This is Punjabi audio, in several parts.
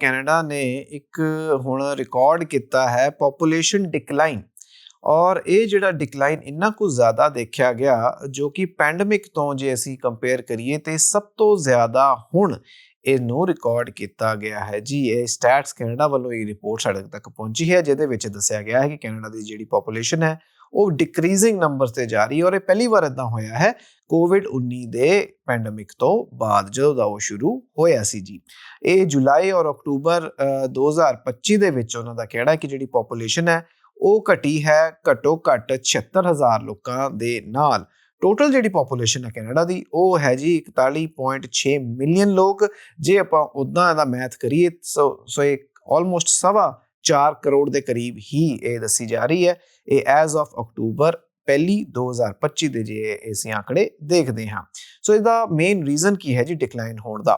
ਕੈਨੇਡਾ ਨੇ ਇੱਕ ਹੁਣ ਰਿਕਾਰਡ ਕੀਤਾ ਹੈ ਪੋਪੂਲੇਸ਼ਨ ਡਿਕਲਾਈਨ ਔਰ ਇਹ ਜਿਹੜਾ ਡਿਕਲਾਈਨ ਇੰਨਾ ਕੁ ਜ਼ਿਆਦਾ ਦੇਖਿਆ ਗਿਆ ਜੋ ਕਿ ਪੈਂਡੇਮਿਕ ਤੋਂ ਜੇ ਅਸੀਂ ਕੰਪੇਅਰ ਕਰੀਏ ਤੇ ਸਭ ਤੋਂ ਜ਼ਿਆਦਾ ਹੁਣ ਇਹਨੂੰ ਰਿਕਾਰਡ ਕੀਤਾ ਗਿਆ ਹੈ। ਜੀ, ਇਹ ਸਟੈਟਸ ਕੈਨੇਡਾ ਵੱਲੋਂ ਇਹ ਰਿਪੋਰਟ ਸਾਡੇ ਤੱਕ ਪਹੁੰਚੀ ਹੈ, ਜਿਹਦੇ ਵਿੱਚ ਦੱਸਿਆ ਗਿਆ ਹੈ ਕਿ ਕੈਨੇਡਾ ਦੀ ਜਿਹੜੀ ਪੋਪੂਲੇਸ਼ਨ ਹੈ ਉਹ ਡਿਕਰੀਜ਼ਿੰਗ ਨੰਬਰਸ ਤੇ ਜਾ ਰਹੀ ਹੈ ਔਰ ਇਹ ਪਹਿਲੀ ਵਾਰ ਇਦਾਂ ਹੋਇਆ ਹੈ ਕੋਵਿਡ 19 ਦੇ ਪੈਂਡੇਮਿਕ ਤੋਂ ਬਾਅਦ ਜਦੋਂ ਦਾ ਉਹ ਸ਼ੁਰੂ ਹੋਇਆ ਸੀ ਜੀ। ਇਹ ਜੁਲਾਈ ਔਰ ਅਕਤੂਬਰ ਅ, 2025 ਦੇ ਵਿੱਚ ਉਹਨਾਂ ਦਾ ਕਹਿਣਾ ਕਿ ਜਿਹੜੀ ਪੋਪੂਲੇਸ਼ਨ ਹੈ ਉਹ ਘਟੀ ਹੈ ਘੱਟੋ ਘੱਟ 76000 ਲੋਕਾਂ ਦੇ ਨਾਲ। ਟੋਟਲ ਜਿਹੜੀ ਪੋਪੂਲੇਸ਼ਨ ਹੈ ਕੈਨੇਡਾ ਦੀ ਉਹ ਹੈ ਜੀ 41.6 ਮਿਲੀਅਨ ਲੋਕ। ਜੇ ਆਪਾਂ ਉਦਾਂ ਦਾ ਮੈਥ ਕਰੀਏ ਸੋ ਸੋ ਇਹ ਆਲਮੋਸਟ ਸਵਾ 4 ਕਰੋੜ ਦੇ ਕਰੀਬ ਹੀ ਇਹ ਦੱਸੀ ਜਾ ਰਹੀ ਹੈ। ਇਹ ਐਜ਼ ਆਫ ਅਕਤੂਬਰ ਪਹਿਲੀ 2025 ਦੇ ਜੇ ਅਸੀਂ ਆંકੜੇ ਦੇਖਦੇ ਹਾਂ। ਸੋ ਇਹਦਾ ਮੇਨ ਰੀਜ਼ਨ ਕੀ ਹੈ ਜੀ ਡਿਕਲਾਈਨ ਹੋਣ ਦਾ?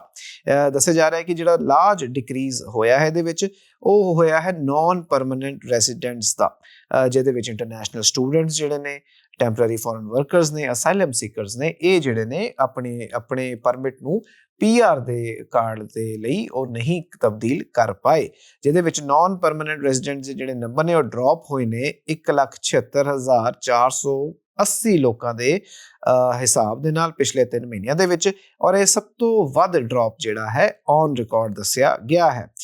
ਦੱਸਿਆ ਜਾ ਰਿਹਾ ਹੈ ਕਿ ਜਿਹੜਾ ਲਾਰਜ ਡਿਕਰੀਜ਼ ਹੋਇਆ ਹੈ ਇਹਦੇ ਵਿੱਚ, ਉਹ ਹੋਇਆ ਹੈ ਨਾਨ ਪਰਮਨੈਂਟ ਰੈਜ਼ੀਡੈਂਟਸ ਦਾ ਜਿਹਦੇ ਵਿੱਚ ਇੰਟਰਨੈਸ਼ਨਲ ਸਟੂਡੈਂਟਸ ਜਿਹੜੇ ਨੇ ਟੈਂਪਰੇਰੀ ਫੋਰਨ ਵਰਕਰਸ ਨੇ ਅਸਾਈਲਮ ਸੀਕਰਸ ਨੇ, ਇਹ ਜਿਹੜੇ ਨੇ ਆਪਣੇ ਆਪਣੇ ਪਰਮਿਟ ਨੂੰ ਪੀਆਰ ਦੇ ਕਾਰਡ ਦੇ ਲਈ ਉਹ ਨਹੀਂ ਤਬਦੀਲ ਕਰ ਪਾਏ, ਜਿਹਦੇ ਵਿੱਚ ਨਾਨ ਪਰਮਨੈਂਟ ਰੈਜੀਡੈਂਟ ਦੇ ਜਿਹੜੇ ਨੰਬਰ ਨੇ ਉਹ ਡ੍ਰੌਪ ਹੋਏ ਨੇ 176480 ਲੋਕਾਂ ਦੇ ਹਿਸਾਬ ਦੇ ਨਾਲ ਪਿਛਲੇ 3 ਮਹੀਨਿਆਂ ਦੇ ਵਿੱਚ, ਔਰ ਇਹ ਸਭ ਤੋਂ ਵੱਧ ਡ੍ਰੌਪ ਜਿਹੜਾ ਹੈ ਔਨ ਰਿਕਾਰਡ ਦੱਸਿਆ ਗਿਆ ਹੈ।